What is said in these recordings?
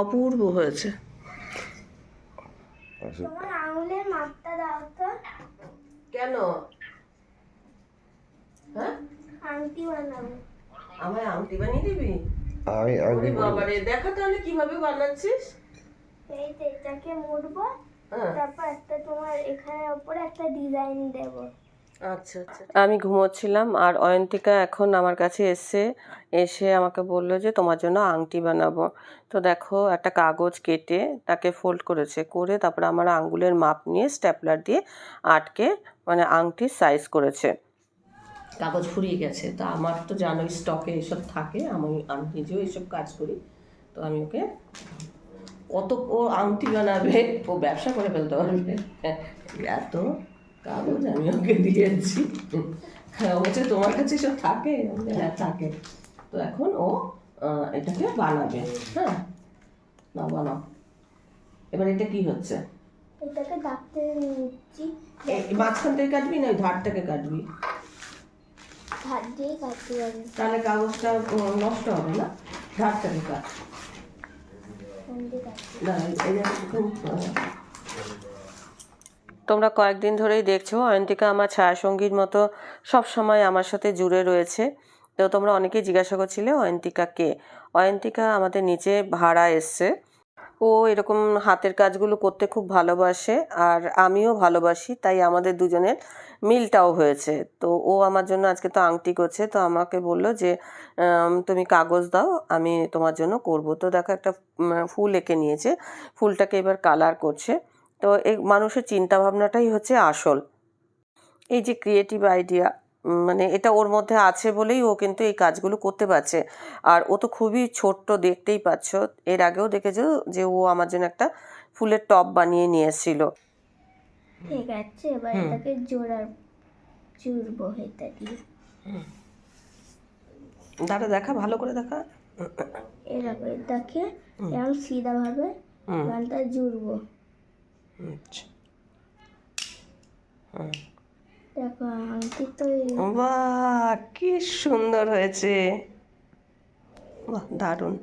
অপূর্ব হয়েছে। কেন? হ্যাঁ? আংটি বানাবো আমায় আংটি বানিয়ে দিবি? আমি আমি বাবারে দেখা তাহলে কীভাবে বানাচ্ছিস? এই তো এটাকে মুড়বো হ্যাঁ। তারপর একটা তোমার এখানে উপরে একটা ডিজাইন দেবো। আচ্ছা আচ্ছা। আমি ঘুমোচ্ছিলাম আর অয়ন্তিকা এখন আমার কাছে এসে এসে আমাকে বলল যে তোমার জন্য আংটি বানাবো। তো দেখো একটা কাগজ কেটে তাকে ফোল্ড করেছে করে তারপরে আমার আঙ্গুলের মাপ নিয়ে স্ট্যাপলার দিয়ে আটকে মানে আংটির সাইজ করেছে। কাগজ ফুরিয়ে গেছে। তা আমার তো জানোই স্টকে এসব থাকে আমি আমি নিজেও এসব কাজ করি। তো আমি ওকে কত ও আংটি বানাবে ও ব্যবসা করে ফেলতে পারবে। এত কাগজ আমি ওকে দিয়েছি। হ্যাঁ বলছে তোমার কাছে সব থাকে? হ্যাঁ থাকে। তো এখন ও এটাকে বানাবে। হ্যাঁ না বানাও। এবার এটা কি হচ্ছে? এটাকে ডাকতে নিচ্ছি মাঝখান থেকে কাটবি না ওই ধারটাকে কাটবি? ধার দিয়েই কাটতে পারি তাহলে কাগজটা নষ্ট হবে না? ধারটাকে কাট। না এই যে তোমরা কয়েকদিন ধরেই দেখছ, অয়ন্তিকা আমার ছায়াসঙ্গীর মতো সব সময় আমার সাথে জুড়ে রয়েছে। তো তোমরা অনেকেই জিজ্ঞাসা করছিলে, অয়ন্তিকা কে? অয়ন্তিকা আমাদের নিচে ভাড়া এসছে। ও এরকম হাতের কাজগুলো করতে খুব ভালোবাসে আর আমিও ভালোবাসি, তাই আমাদের দুজনের মিলটাও হয়েছে। তো ও আমার জন্য আজকে তো আংটি করছে, তো আমাকে বলল যে তুমি কাগজ দাও, আমি তোমার জন্য করব। তো দেখো একটা ফুল এঁকে নিয়েছে, ফুলটাকে এবার কালার করছে। তো এই মানুষের চিন্তা ভাবনাটাই হচ্ছে আসল। এই যে ক্রিয়েটিভ আইডিয়া মানে এটা ওর মধ্যে আছে বলেই ও কিন্তু এই কাজগুলো করতে পারছে। আর ও তো খুবই ছোট্ট দেখতেই পাচ্ছ। এর আগেও দেখেছ যে ও আমার জন্য একটা ফুলের টব বানিয়ে নিয়ে এসেছিল। ঠিক আছে এবার এটাকে জোড়ার জুড়বো এটা দিয়ে। দাঁড়া দেখা ভালো করে দেখা। এরকম এটাকে এরকম সিধা ভাবে জুড়বো। আচ্ছা দেখো আংটি তো বাহ কি সুন্দর হয়েছে বাহ দারুণ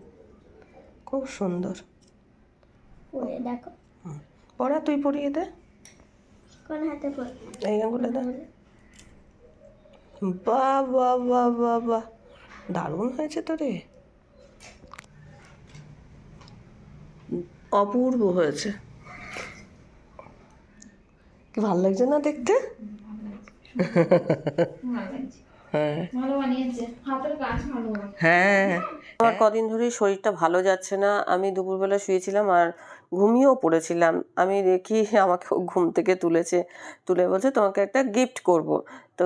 খুব সুন্দর পরে দেখো পড়া তুই পড়িয়ে দে কোন হাতে পরে এই আঙুলে দে বাহ বাহ বাহ বাহ বাহ দারুণ হয়েছে তো রে অপূর্ব হয়েছে কি ভালো লাগছে না দেখতে? হ্যাঁ। হ্যাঁ। আমার কদিন ধরেই শরীরটা ভালো যাচ্ছে না। আমি দুপুরবেলা শুয়েছিলাম আর ঘুমিয়েও পড়েছিলাম। আমি দেখি আমাকে ঘুম থেকে তুলেছে, তুলে বলছে, তোমাকে একটা গিফট করব। তো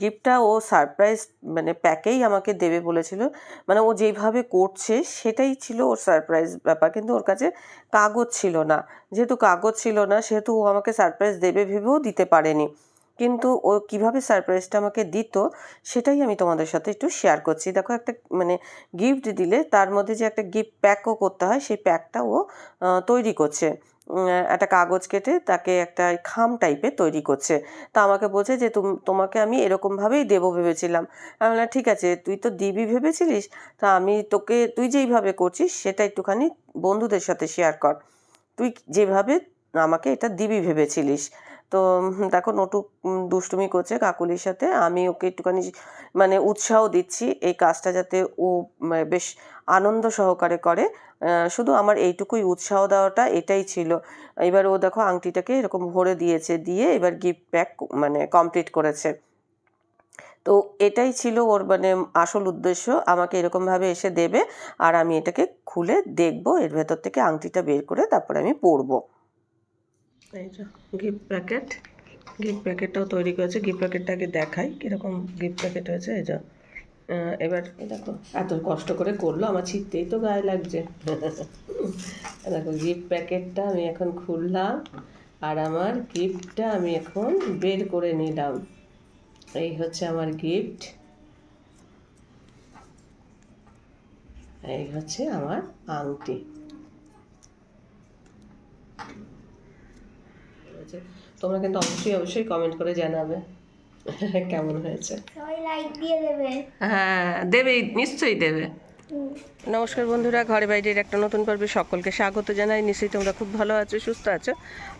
গিফটটা ও সারপ্রাইজ মানে প্যাকেই আমাকে দেবে বলেছিল। মানে ও যেভাবে করছে সেটাই ছিল ওর সারপ্রাইজ ব্যাপার। কিন্তু ওর কাছে কাগজ ছিল না। যেহেতু কাগজ ছিল না, সেহেতু ও আমাকে সারপ্রাইজ দেবে ভেবেও দিতে পারেনি। কিন্তু ও কীভাবে সারপ্রাইজটা আমাকে দিত, সেটাই আমি তোমাদের সাথে একটু শেয়ার করছি। দেখো একটা মানে গিফট দিলে তার মধ্যে যে একটা গিফট প্যাকও করতে হয়, সেই প্যাকটা ও তৈরি করছে। একটা কাগজ কেটে তাকে একটা খাম টাইপের তৈরি করছে। তা আমাকে বলছে যে, তুম- তোমাকে আমি এরকমভাবেই দেবো ভেবেছিলাম। আমি বললাম, ঠিক আছে, তুই তো দিবি ভেবেছিলিস? তা আমি তোকে, তুই যেইভাবে করছিস, সেটা একটুখানি বন্ধুদের সাথে শেয়ার কর। তুই যেভাবে আমাকে এটা দিবি ভেবেছিলিস। তো দেখো নটু দুষ্টুমি করছে কাকুলির সাথে। আমি ওকে একটুখানি মানে উৎসাহ দিচ্ছি এই কাজটা যাতে ও মানে বেশ আনন্দ সহকারে করে। শুধু আমার এইটুকুই উৎসাহ দেওয়াটা এটাই ছিল। এবার ও দেখো আংটিটাকে এরকম ভরে দিয়েছে, দিয়ে এবার গিফট প্যাক মানে কমপ্লিট করেছে। তো এটাই ছিল ওর মানে আসল উদ্দেশ্য। আমাকে এরকমভাবে এসে দেবে আর আমি এটাকে খুলে দেখব। এর ভেতর থেকে আংটিটা বের করে তারপরে আমি পরবো। এই যে গিফট প্যাকেট গিফট প্যাকেটটাও তৈরি করেছে। গিফট প্যাকেটটাকে দেখাই, কীরকম গিফট প্যাকেট হয়েছে, এই যে এবার দেখো, এত কষ্ট করে করল, আমার ছিটতেই তো গায়ে লাগছে। দেখো গিফট প্যাকেটটা আমি এখন খুললাম, আর আমার গিফটটা আমি এখন বের করে নিলাম। এই হচ্ছে আমার গিফট এই হচ্ছে আমার আংটি। হয়েছে। তোমরা কিন্তু অবশ্যই অবশ্যই কমেন্ট করে জানাবে কেমন হয়েছে। সবাই লাইক দিয়ে দেবে। হ্যাঁ দেবে নিশ্চয়ই দেবে। নমস্কার বন্ধুরা, ঘরে বাইরের একটা নতুন পর্বে সকলকে স্বাগত জানাই। নিশ্চয়ই তোমরা খুব ভালো আছো, সুস্থ আছো?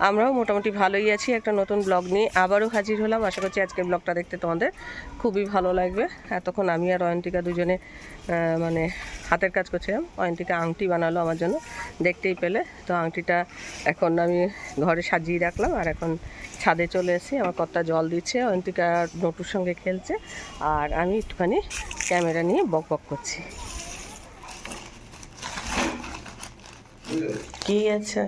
আমরাও মোটামুটি ভালোই আছি, একটা নতুন ব্লগ নিয়ে আবারও হাজির হলাম। আশা করছি আজকের ব্লগটা দেখতে তোমাদের খুবই ভালো লাগবে। এতক্ষণ আমি আর অয়ন্তিকা দুজনে মানে হাতের কাজ করছিলাম। অয়ন্তিকা আংটি বানালো আমার জন্য, দেখতেই পেলে। তো আংটিটা এখন আমি ঘরে সাজিয়ে রাখলাম আর এখন ছাদে চলে এসেছি। আমার কর্তা জল দিচ্ছে, অয়ন্তিকা নটুর সঙ্গে খেলছে। আর আমি একটুখানি ক্যামেরা নিয়ে বক বক করছি। কি আছে?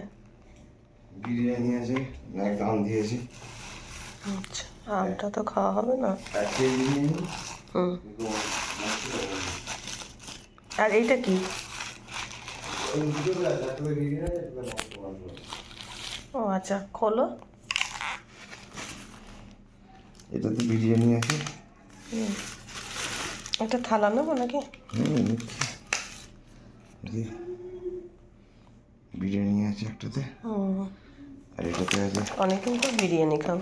বিরিয়ানি আছে এক দাম দিয়েছে। আচ্ছা আমটা তো খাওয়া হবে না। হুম। আর এইটা কি? একটা একটা। ও আচ্ছা খোলো। এটাতে বিরিয়ানি আছে। একটা থালা নেব নাকি? হুম, বিরিয়ানি আছে একটাতে। আর এটাতে আছে অনেকদিন তো বিরিয়ানি খাব।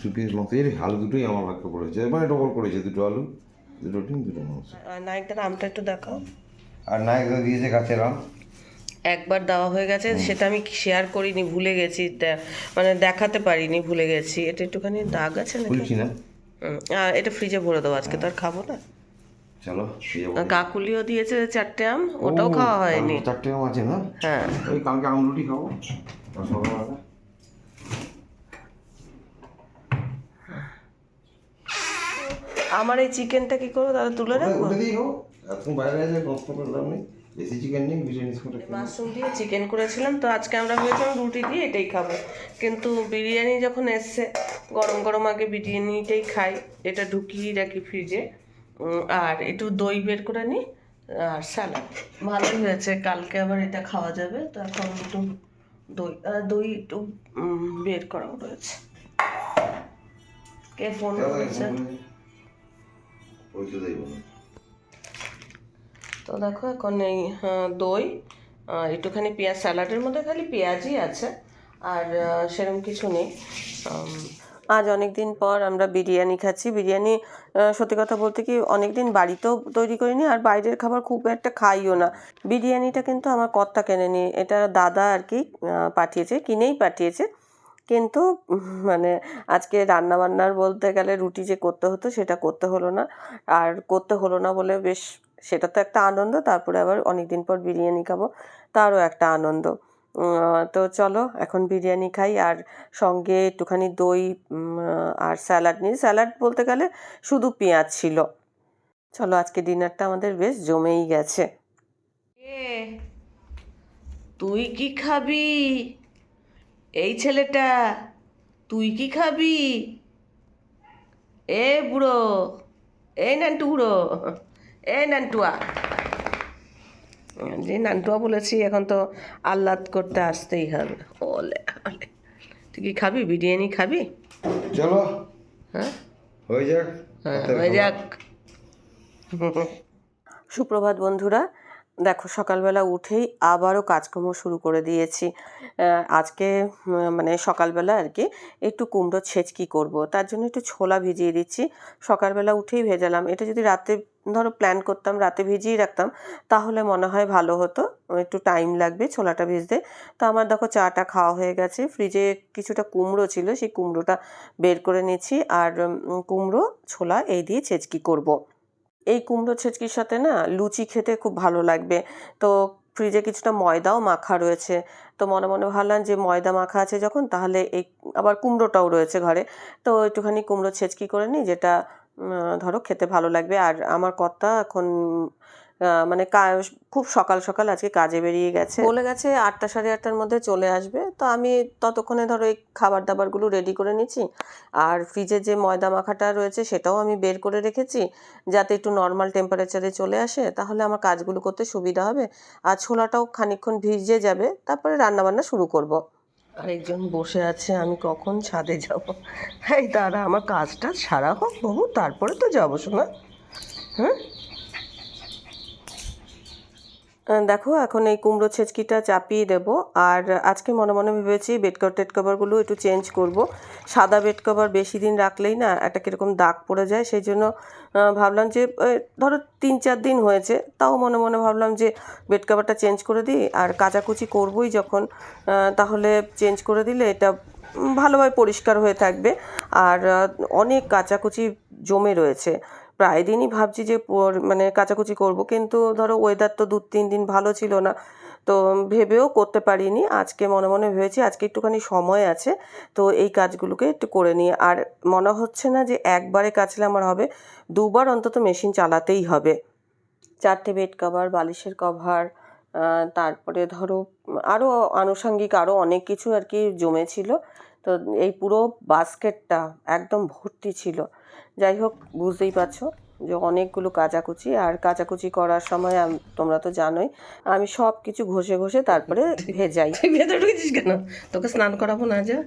দু পিস মাংস। এই আলু দুটোই আমার ভাগ্য পড়েছে। মানে ডবল করেছে দুটো আলু দুটো ডিম দুটো মাংস। আর নায়কটার আমটা একটু দেখাও। আর নায়কদা দিয়েছে গাছের আম। একবার দেওয়া হয়ে গেছে সেটা আমি শেয়ার করিনি ভুলে গেছি মানে দেখাতে পারিনি ভুলে গেছি। এটা একটুখানি দাগ আছে না। এটা ফ্রিজে ভরে দেবো আজকে তো আর খাব না। চলো কাকুলিও দিয়েছে চারটে আম ওটাও খাওয়া হয়নি। চারটে আম আছে না? হ্যাঁ। ওই কালকে আম রুটি খাব। সকালবেলা আমার এই চিকেনটা কি করব? দাদা তুলে রাখব? এখন বাইরে আছে নষ্ট করে দাম নেই। বেশি চিকেন নেই বিরিয়ানি মাশরুম দিয়ে চিকেন করেছিলাম তো আজকে আমরা ভেবেছিলাম রুটি দিয়ে এটাই খাব। কিন্তু বিরিয়ানি যখন এসছে গরম গরম আগে বিরিয়ানিটাই খাই এটা ঢুকিয়ে রাখি ফ্রিজে আর একটু দই বের করে নিই আর স্যালাড। ভালোই হয়েছে কালকে আবার এটা খাওয়া যাবে তো এখন একটু দই দই একটু বের করাও রয়েছে। কে ফোন করেছে? তো দেখো এখন এই দই একটুখানি পেঁয়াজ স্যালাডের মধ্যে খালি পেঁয়াজই আছে আর সেরকম কিছু নেই। আজ অনেক দিন পর আমরা বিরিয়ানি খাচ্ছি। বিরিয়ানি সত্যি কথা বলতে কি অনেক দিন বাড়িতেও তৈরি করিনি আর বাইরের খাবার খুব একটা খাইও না। বিরিয়ানিটা কিন্তু আমার কর্তা কেনেনি, এটা দাদা আর কি পাঠিয়েছে, কিনেই পাঠিয়েছে। কিন্তু মানে আজকে রান্না বান্নার বলতে গেলে রুটি যে করতে হতো সেটা করতে হলো না। আর করতে হলো না বলে বেশ, সেটা তো একটা আনন্দ, তারপরে আবার অনেক দিন পর বিরিয়ানি খাব, তারও একটা আনন্দ। তো চলো, এখন বিরিয়ানি খাই, আর সঙ্গে একটুখানি দই আর স্যালাড নিই। স্যালাড বলতে গেলে শুধু পেঁয়াজ ছিল। চলো, আজকে ডিনারটা আমাদের বেশ জমেই গেছে। তুই কি খাবি? এই ছেলেটা, তুই কি খাবি? এ বুড়ো, এ নান্টু বুড়ো, এ নান্টুয়া। যে নান্টুয়া বলেছি এখন তো আহ্লাদ করতে আসতেই হবে। ওলে ওলে তুই কি খাবি? বিরিয়ানি খাবি? চলো। হ্যাঁ? হয়ে যাক হ্যাঁ, হয়ে। যাক। সুপ্রভাত বন্ধুরা দেখো সকালবেলা উঠেই আবারও কাজকর্ম শুরু করে দিয়েছি। আজকে মানে সকালবেলা আর কি একটু কুমড়ো ছেচকি করব। তার জন্য একটু ছোলা ভিজিয়ে দিচ্ছি। সকালবেলা উঠেই ভেজালাম। এটা যদি রাতে ধরো প্ল্যান করতাম, রাতে ভিজিয়ে রাখতাম, তাহলে মনে হয় ভালো হতো। একটু টাইম লাগবে ছোলাটা ভিজতে। তো আমার দেখো চাটা খাওয়া হয়ে গেছে। ফ্রিজে কিছুটা কুমড়ো ছিল, সেই কুমড়োটা বের করে নিচ্ছি। আর কুমড়ো, ছোলা এই দিয়ে ছেচকি করব। এই কুমড়ো ছেচকির সাথে না লুচি খেতে খুব ভালো লাগবে। তো ফ্রিজে কিছুটা ময়দাও মাখা রয়েছে। তো মনে মনে ভাবলাম যে ময়দা মাখা আছে যখন, তাহলে এই, আবার কুমড়োটাও রয়েছে ঘরে। তো একটুখানি কুমড়ো ছেচকি করে নিই, যেটা ধরো খেতে ভালো লাগবে। আর আমার কর্তা এখন মানে খুব সকাল সকাল আজকে কাজে বেরিয়ে গেছে। বলে গেছে আটটা সাড়ে আটটার মধ্যে চলে আসবে। তো আমি ততক্ষণে ধরো এই খাবার দাবারগুলো রেডি করে নিচ্ছি। আর ফ্রিজে যে ময়দা মাখাটা রয়েছে সেটাও আমি বের করে রেখেছি। যাতে একটু নর্মাল টেম্পারেচারে চলে আসে, তাহলে আমার কাজগুলো করতে সুবিধা হবে। আর ছোলাটাও খানিকক্ষণ ভিজে যাবে, তারপরে রান্নাবান্না শুরু করব। আরেকজন বসে আছে, আমি কখন ছাদে যাব? এই দাঁড়া, আমার কাজটা সারা হোক বহু তারপরে তো যাব শোনা। হ্যাঁ দেখো, এখন এই কুমড়ো ছেচকিটা চাপিয়ে দেব। আর আজকে মনে মনে ভেবেছি বেড কভার টেড কভারগুলো একটু চেঞ্জ করব। সাদা বেড কভার বেশি দিন রাখলেই না একটা কীরকম দাগ পড়ে যায়। সেই জন্য ভাবলাম যে ধরো তিন চার দিন হয়েছে, তাও মনে মনে ভাবলাম যে বেড কভারটা চেঞ্জ করে দিই। আর কাচাকুচি করবই যখন তাহলে চেঞ্জ করে দিলে এটা ভালোভাবে পরিষ্কার হয়ে থাকবে। আর অনেক কাচাকুচি জমে রয়েছে। প্রায় দিনই ভাবছি যে মানে কাচাকুচি করব। কিন্তু ধরো ওয়েদার তো দু তিন দিন ভালো ছিল না। তো ভেবেও করতে পারিনি। আজকে মনে মনে ভেবেছি আজকে একটুখানি সময় আছে। তো এই কাজগুলোকে একটু করে নিই। আর মনে হচ্ছে না যে একবারে কাচলে আমার হবে। দুবার অন্তত মেশিন চালাতেই হবে। চারটে বেড কভার বালিশের কভার তারপরে ধরো আরও আনুষঙ্গিক আরও অনেক কিছু আর কি জমেছিল। তো এই পুরো বাস্কেটটা একদম ভর্তি ছিল। যাই হোক, বুঝতেই পারছ যে অনেকগুলো কাচাকুচি, আর কাচাকুচি করার সময় তোমরা তো জানোই, আমি সব কিছু ঘষে ঘষে তারপরে ভেজাই। ভেতরে ঢুকেছিস কেন? তোকে স্নান করাবো না যা।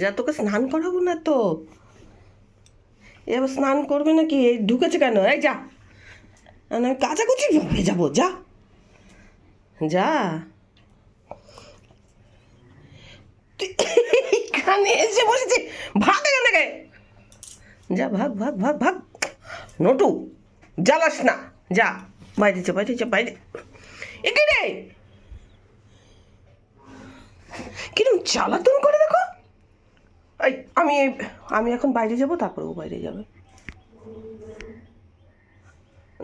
যা, তোকে স্নান করাবো না তো। এবার স্নান করবে নাকি? এই ঢুকেছে কেন? এই যা। আমি কাচাকুচি ভেজাবো, যা। যা তুই এখানে এসে বসেছি। ভাগ এখান থেকে। যা, ভাগ ভাগ ভাগ ভাগ। নটু, জ্বালাস না। যা, বাইরে যা বাইরে যা, বাইরে। একে রে? কিরম জ্বালাতন করে দেখো। এই, আমি আমি এখন বাইরে যাব, তারপর ও বাইরে যাবে।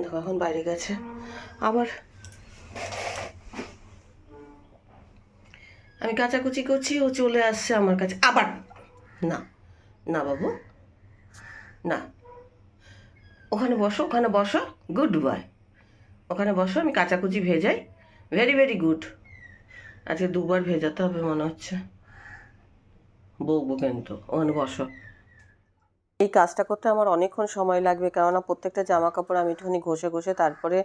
দেখো, এখন বাইরে গেছে। আবার আমি কাচাকুচি করছি, ও চলে আসছে আমার কাছে। আবার! না না বাবু, না। ওখানে বসো ওখানে বসো। Good boy. ওখানে বসো, আমি কাচাকুচি ভেজাই। ভেরি ভেরি গুড আজকে দুবার ভেজাতে হবে মনে হচ্ছে। বকবো কিন্তু ওখানে বসো। এই কাজটা করতে আমার অনেকক্ষণ সময় লাগবে। কেননা প্রত্যেকটা জামা কাপড় আমি একটুখানি ঘষে ঘষে তারপরে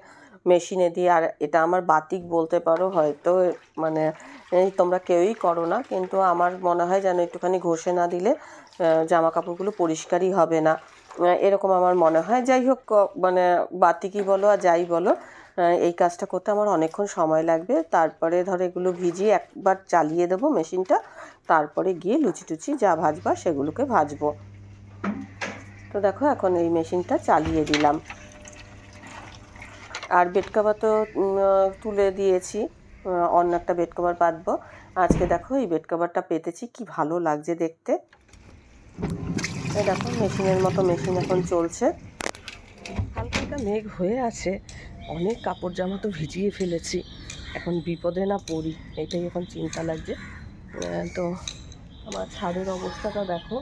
মেশিনে দিই আর এটা আমার বাতিক বলতে পারো, হয়তো মানে তোমরা কেউই করো না, কিন্তু আমার মনে হয় যেন একটুখানি ঘষে না দিলে জামা কাপড়গুলো পরিষ্কারই হবে না। এরকম আমার মনে হয়। যাই হোক মানে বাতিকই বলো আর যাই বলো এই কাজটা করতে আমার অনেকক্ষণ সময় লাগবে। তারপরে ধরো এগুলো ভিজিয়ে একবার চালিয়ে দেবো মেশিনটা, তারপরে গিয়ে লুচি টুচি যা ভাজবা সেগুলোকে ভাজবো। তো দেখো, এখন এই মেশিনটা চালিয়ে দিলাম। আর বেড কভার তো তুলে দিয়েছি। অন্য একটা বেড কভার পাতবো আজকে দেখো, এই বেড কভারটা পেতেছি। কি ভালো লাগছে দেখতে। দেখো, মেশিনের মতো মেশিন এখন চলছে। হালকা মেঘ হয়ে আছে। অনেক কাপড় জামা তো ভিজিয়ে ফেলেছি। এখন বিপদে না পড়ি, এটাই এখন চিন্তা লাগছে। তো আমার ছাদের অবস্থাটা দেখো।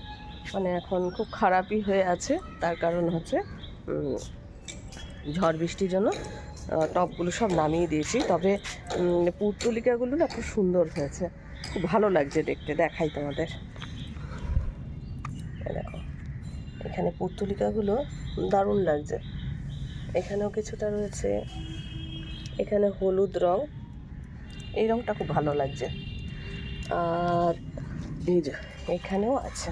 মানে এখন খুব খারাপই হয়ে আছে। তার কারণ হচ্ছে ঝড় বৃষ্টির জন্য আহ, টবগুলো সব নামিয়ে দিয়েছি। তবে উম, পুরতলিকাগুলো না খুব সুন্দর হয়েছে। খুব ভালো লাগছে দেখতে। দেখাই তোমাদের। দেখো এখানে পুরতলিকাগুলো দারুণ লাগছে। এখানেও কিছুটা রয়েছে এখানে হলুদ রং। এই রংটা খুব ভালো লাগছে। আর এই যে এখানেও আছে।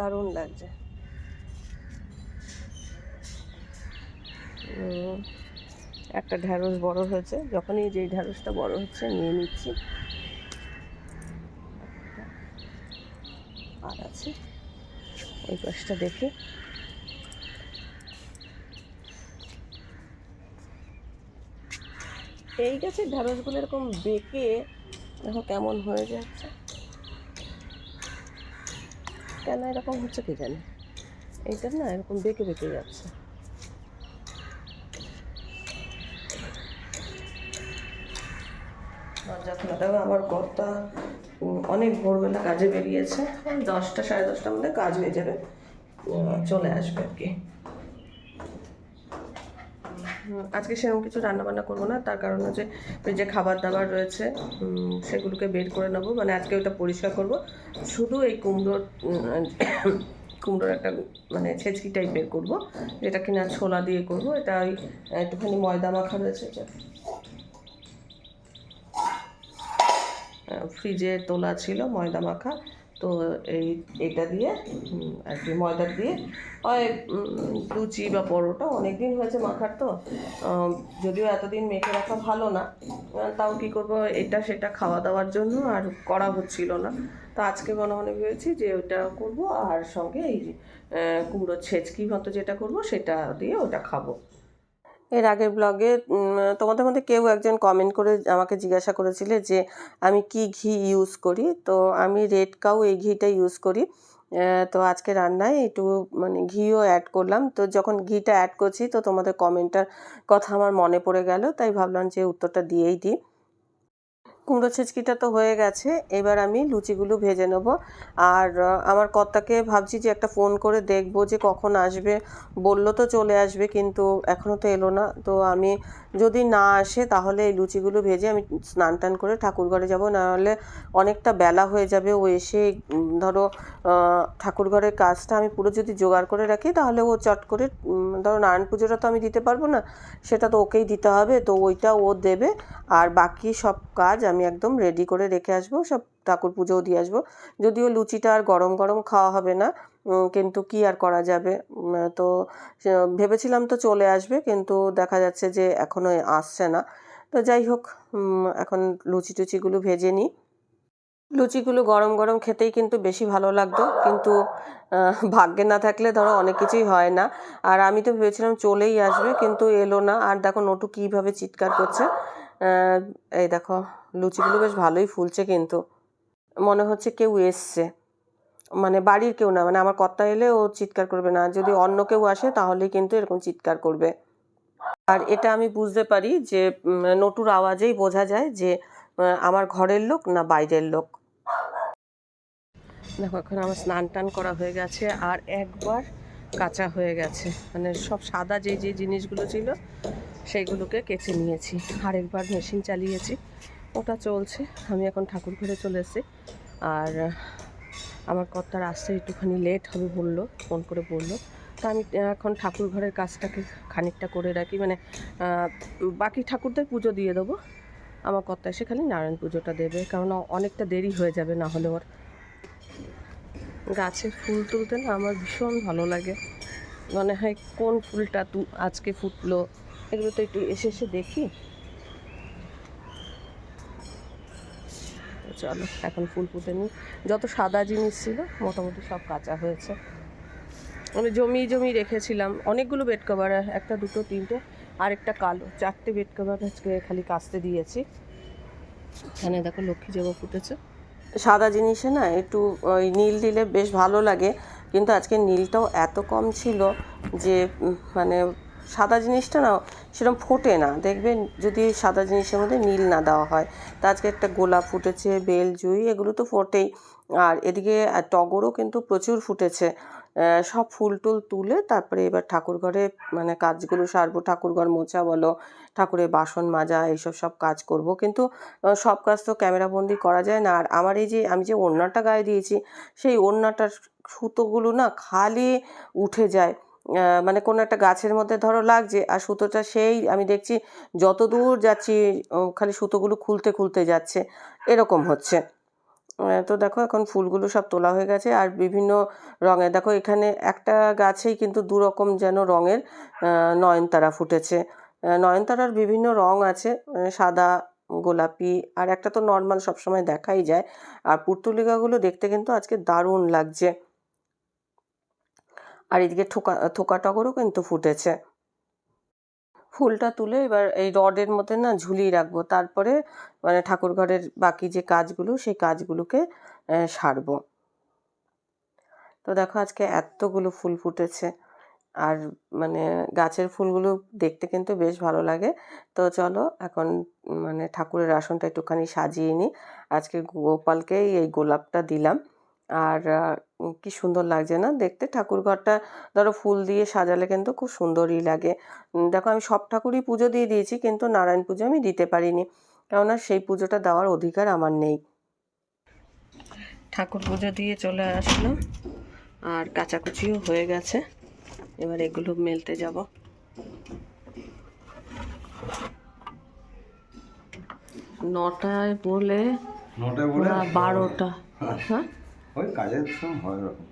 দারুণ লাগছে। একটা ঢ্যাঁড়স বড় হয়েছে। যখনই যেই ঢ্যাঁড়সটা বড় হচ্ছে, নিয়ে নিচ্ছি। আর আছে ওই পাশটা দেখি। এই গাছের ঢ্যাঁড়সগুলো এরকম বেঁকে দেখো কেমন হয়ে যাচ্ছে। কেন এরকম হচ্ছে কি জানি? এইটা না এরকম বেঁকে বেঁকে যাচ্ছে। দরজা আমার কর্তা অনেক ভোরবেলা কাজে বেরিয়েছে। দশটা, সাড়ে দশটার মধ্যে কাজ হয়ে যাবে। চলে আসবে আর কি। আজকে সেরকম কিছু রান্না বান্না করব না, তার কারণ হচ্ছে যে খাবার দাবার রয়েছে সেগুলোকে বের করে নেব মানে আজকে ওটা পরিষ্কার করব। শুধু এই কুমড়োর কুমড়োর একটা মানে ছেচকি টাইপের করব, যেটা কিনা ছোলা দিয়ে করব, এটা ওই একটুখানি ময়দা মাখা রয়েছে, এটা। ফ্রিজে তোলা ছিল ময়দা মাখা তো এই এটা দিয়ে আর কি ময়দা দিয়ে। হয় লুচি বা পরোটা অনেক দিন হয়েছে মাখার তো। যদিও এতদিন মেখে রাখা ভালো না তাও কী করব এটা সেটা খাওয়া দাওয়ার জন্য আর করা হচ্ছিল না। তো আজকে মনে মনে ভেবেছি যে ওটা করব আর সঙ্গে এই আহ, কুমড়োর ছেচকি মতো যেটা করব সেটা দিয়ে ওটা খাব। এর আগের ব্লগে তোমাদের মধ্যে কেউ একজন কমেন্ট করে আমাকে জিজ্ঞাসা করেছিলে যে, আমি কি ঘি ইউজ করি? তো আমি রেড কাউ এই ঘিটা ইউজ করি। তো আজকে রান্নায় একটু মানে ঘিও অ্যাড করলাম। তো যখন ঘিটা অ্যাড করছি, তো তোমাদের কমেন্টটার কথা আমার মনে পড়ে গেল, তাই ভাবলাম যে উত্তরটা দিয়েই দিই। কুমড়ো ছেচকিটা তো হয়ে গেছে এবার আমি লুচিগুলো ভেজে নেব। আর আমার কর্তাকে ভাবছি যে একটা ফোন করে দেখব যে কখন আসবে। বলল তো চলে আসবে কিন্তু এখনও তো এলো না। তো আমি যদি না আসে তাহলে এই লুচিগুলো ভেজে আমি স্নান টান করে ঠাকুর ঘরে যাব। নাহলে অনেকটা বেলা হয়ে যাবে। ও এসে ধরো আহ, ঠাকুর ঘরের কাজটা আমি পুরো যদি জোগাড় করে রাখি তাহলে ও চট করে ধরো নারায়ণ পুজোটা তো আমি দিতে পারব না সেটা তো ওকেই দিতে হবে। তো ওইটা ও দেবে। আর বাকি সব কাজ আমি একদম রেডি করে রেখে আসব, সব ঠাকুর পুজোও দিয়ে আসব। যদিও লুচিটা আর গরম গরম খাওয়া হবে না কিন্তু কি আর করা যাবে? তো ভেবেছিলাম তো চলে আসবে, কিন্তু দেখা যাচ্ছে যে এখনও আসছে না। তো যাই হোক এখন লুচি টুচিগুলো ভেজে নিই। লুচিগুলো গরম গরম খেতেই কিন্তু বেশি ভালো লাগতো, কিন্তু ভাগ্যে না থাকলে ধরো অনেক কিছুই হয় না। আর আমি তো ভেবেছিলাম চলেই আসবে, কিন্তু এলো না। আর দেখো নটু কীভাবে চিৎকার করছে। এই দেখো, লুচিগুলো বেশ ভালোই ফুলছে কিন্তু। মনে হচ্ছে কেউ এসছে। মানে বাড়ির কেউ না মানে আমার কর্তা এলে ও চিৎকার করবে না। যদি অন্য কেউ আসে তাহলে কিন্তু এরকম চিৎকার করবে। আর এটা আমি বুঝতে পারি যে নটুর আওয়াজেই বোঝা যায় যে আমার ঘরের লোক না বাইরের লোক। দেখো, এখন আমার স্নান টান করা হয়ে গেছে, আর একবার কাঁচা হয়ে গেছে। মানে সব সাদা যে যে জিনিসগুলো ছিল সেইগুলোকে কেচে নিয়েছি। আরেকবার মেশিন চালিয়েছি। ওটা চলছে। আমি এখন ঠাকুর ঘরে চলে এসেছি। আর আমার কর্তার আসতে একটুখানি লেট হবে বলল ফোন করে বলল। তো আমি এখন ঠাকুর ঘরের কাজটাকে খানিকটা করে রাখি। মানে বাকি ঠাকুরদের পুজো দিয়ে দেবো। আমার কর্তা এসে খালি নারায়ণ পুজোটা দেবে। কারণ অনেকটা দেরি হয়ে যাবে না হলে ওর। গাছের ফুল তুলতে না আমার ভীষণ ভালো লাগে। মনে হয় কোন ফুলটা তু, আজকে ফুটলো। এগুলো তো একটু এসে এসে দেখি। চলো, এখন ফুল ফুটে নিই। যত সাদা জিনিস ছিল, মোটামুটি সব কাঁচা হয়েছে। আমি জমি জমি রেখেছিলাম। অনেকগুলো বেড কভার একটা দুটো, তিনটে আর একটা কালো। চারটে বেড কভার আজকে খালি কাচতে দিয়েছি। এখানে দেখো লক্ষ্মী জবা ফুটেছে। সাদা জিনিসে না একটু ওই নীল দিলে বেশ ভালো লাগে। কিন্তু আজকে নীলটাও এত কম ছিল যে মানে সাদা জিনিসটা না সেরকম ফোটে না। দেখবেন যদি সাদা জিনিসের মধ্যে নীল না দেওয়া হয়। তা আজকে একটা গোলাপ ফুটেছে, বেল, জুই, এগুলো তো ফোটেই। আর এদিকে টগরও কিন্তু প্রচুর ফুটেছে। সব ফুল টুল তুলে তারপরে এবার ঠাকুর ঘরে মানে কাজগুলো সারবো, ঠাকুর ঘর মোছা বলো, ঠাকুরের বাসন মাজা, এইসব সব কাজ করব। কিন্তু সব কাজ তো ক্যামেরাবন্দি করা যায় না। আর আমার এই যে, আমি যে ওড়নাটা গায়ে দিয়েছি, সেই ওড়নাটার সুতোগুলো না খালি উঠে যায়। মানে কোনো একটা গাছের মধ্যে ধরো লাগছে আর সুতোটা সেই আমি দেখছি যত দূর যাচ্ছি খালি সুতোগুলো খুলতে খুলতে যাচ্ছে, এরকম হচ্ছে। তো দেখো এখন ফুলগুলো সব তোলা হয়ে গেছে, আর বিভিন্ন রঙের দেখো এখানে একটা গাছেই কিন্তু দু রকম যেন রঙের নয়নতারা ফুটেছে। নয়নতারার বিভিন্ন রং আছে সাদা, গোলাপি, আর একটা তো নর্মাল সবসময় দেখাই যায়, আর পুর্তুলিকাগুলো দেখতে কিন্তু আজকে দারুণ লাগছে। আর এদিকে ঠোকা, থোকা টগরও কিন্তু ফুটেছে। ফুলটা তুলে এবার এই রডের মধ্যে না ঝুলিয়ে রাখব। তারপরে মানে ঠাকুর ঘরের বাকি যে কাজগুলো, সেই কাজগুলোকে সারবো। তো দেখো আজকে এতগুলো ফুল ফুটেছে। আর মানে গাছের ফুলগুলো দেখতে কিন্তু বেশ ভালো লাগে। তো চলো এখন মানে ঠাকুরের আসনটা একটুখানি সাজিয়ে নিই। আজকে গোপালকেই এই গোলাপটা দিলাম। আর কি সুন্দর লাগছে না দেখতে? ঠাকুর ঘরটা ধরো ফুল দিয়ে সাজালে কিন্তু খুব সুন্দরই লাগে। দেখো আমি সব ঠাকুরই পুজো দিয়ে দিয়েছি কিন্তু নারায়ণ পুজো আমি দিতে পারিনি। কেননা সেই পুজোটা দেওয়ার অধিকার আমার নেই। ঠাকুর পুজো দিয়ে চলে আসলাম। আর কাচাকুচিও হয়ে গেছে। এবার এগুলো মেলতে যাব। নটায় বলে নটায় বলে বারোটা। হ্যাঁ? ওই কাজের সময় হয় এরকম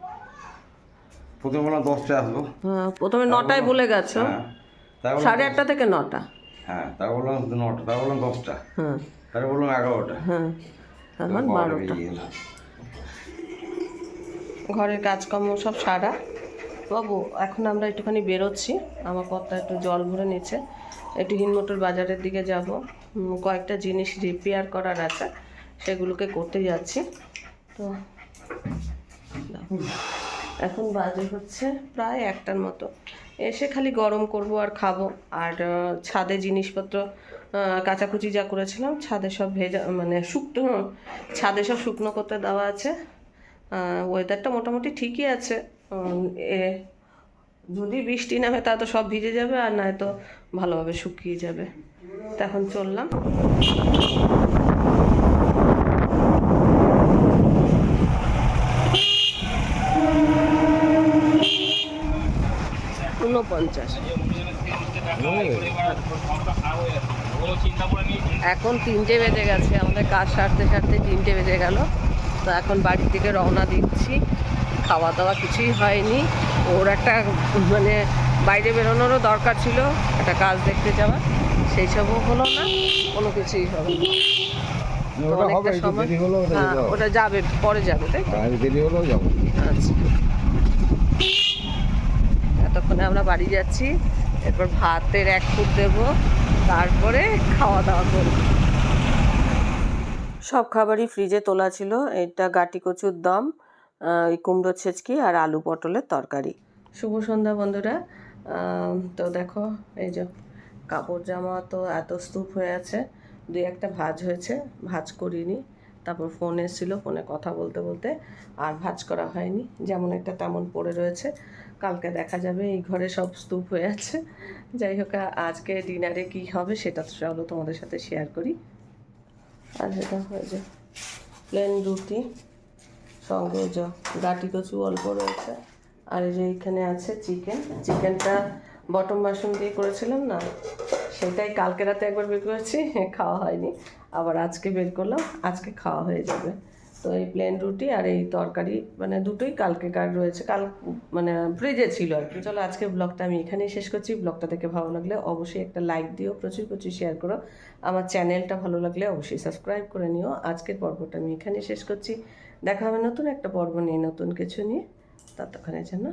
প্রথমে বললাম দশটায় আসব। হ্যাঁ, প্রথমে নটায় বলে গেছো? হ্যাঁ সাড়ে আটটা থেকে নটা? হ্যাঁ তাই বললাম নটা তাই বললাম দশটা। হ্যাঁ। তাই বললাম এগারোটা। হ্যাঁ বারোটা। গেল। ঘরের কাজকর্ম সব সারা। বাবু এখন আমরা একটুখানি বেরোচ্ছি। আমার কর্তা একটু জল ভরে নিচ্ছে। একটু হিনমোটর বাজারের দিকে যাব। কয়েকটা জিনিস রিপেয়ার করার আছে। সেগুলোকে করতে যাচ্ছি। তো। এখন বাজে হচ্ছে প্রায় একটার মতো। এসে খালি গরম করব আর খাব। আর ছাদে জিনিসপত্র কাচাকুচি যা করেছিলাম, ছাদে সব ভেজা মানে শুকনো, ছাদে সব শুকনো করতে দেওয়া আছে। ওয়েদারটা মোটামুটি ঠিকই আছে। এ, যদি বৃষ্টি নামে তা তো সব ভিজে যাবে, আর নয়তো ভালোভাবে শুকিয়ে যাবে। তো এখন চললাম। ঊনপঞ্চাশ এখন তিনটে বেজে গেছে আমাদের কাজ সারতে সারতে তিনটে বেজে গেল। তো এখন বাড়ির দিকে রওনা দিচ্ছি। খাওয়া দাওয়া কিছুই হয়নি। ওর একটা মানে বাইরে বেরোনোরও দরকার ছিল একটা কাজ দেখতে যাওয়া। সেই সবও হলো না কোনো কিছুই হবে না। ওটা হবে অনেকটা একটু সময় দেরি হলেও ওটা হ্যাঁ। ওটা যাবে পরে যাবে তাই তো? আর দেরি হলেও যাব। আচ্ছা। এতক্ষণে আমরা বাড়ি যাচ্ছি। এরপর ভাতের এক ফুট দেব তারপরে খাওয়া দাওয়া করব। সব খাবারই ফ্রিজে তোলা ছিল। এটা গাটি কচুর দম ওই কুমড়ো ছেচকি আর আলু পটলের তরকারি। শুভ সন্ধ্যা বন্ধুরা। তো দেখো এই যে কাপড় জামা তো এত স্তূপ হয়ে আছে। দুই একটা ভাঁজ হয়েছে ভাঁজ করিনি। তারপর ফোন এসেছিল ফোনে কথা বলতে বলতে আর ভাঁজ করা হয়নি। যেমন একটা তেমন পড়ে রয়েছে। কালকে দেখা যাবে, এই ঘরে সব স্তূপ হয়ে আছে। যাই হোক আজকে ডিনারে কি হবে সেটা তো চলো তোমাদের সাথে শেয়ার করি। আর এটা হয়ে যায় প্লেন রুটি, সঙ্গে যা গাটি কচু অল্প রয়েছে। আর এই যে এখানে আছে চিকেন চিকেনটা বটম বাসন দিয়ে করেছিলাম না, সেটাই কালকে রাতে একবার বের করেছি, খাওয়া হয়নি। আবার আজকে বের করলাম, আজকে খাওয়া হয়ে যাবে। তো এই প্লেন রুটি আর এই তরকারি মানে দুটোই কালকে কার রয়েছে। কাল মানে ফ্রিজে ছিল আর কি। চলো আজকে ব্লগটা আমি এখানেই শেষ করছি। ব্লগটা দেখে ভালো লাগলে অবশ্যই একটা লাইক দিও, প্রচুর প্রচুর শেয়ার করো। আমার চ্যানেলটা ভালো লাগলে অবশ্যই সাবস্ক্রাইব করে নিও। আজকের পর্বটা আমি এখানেই শেষ করছি। দেখা হবে নতুন একটা পর্ব নিয়ে, নতুন কিছু নিয়ে। ততক্ষণের জন্য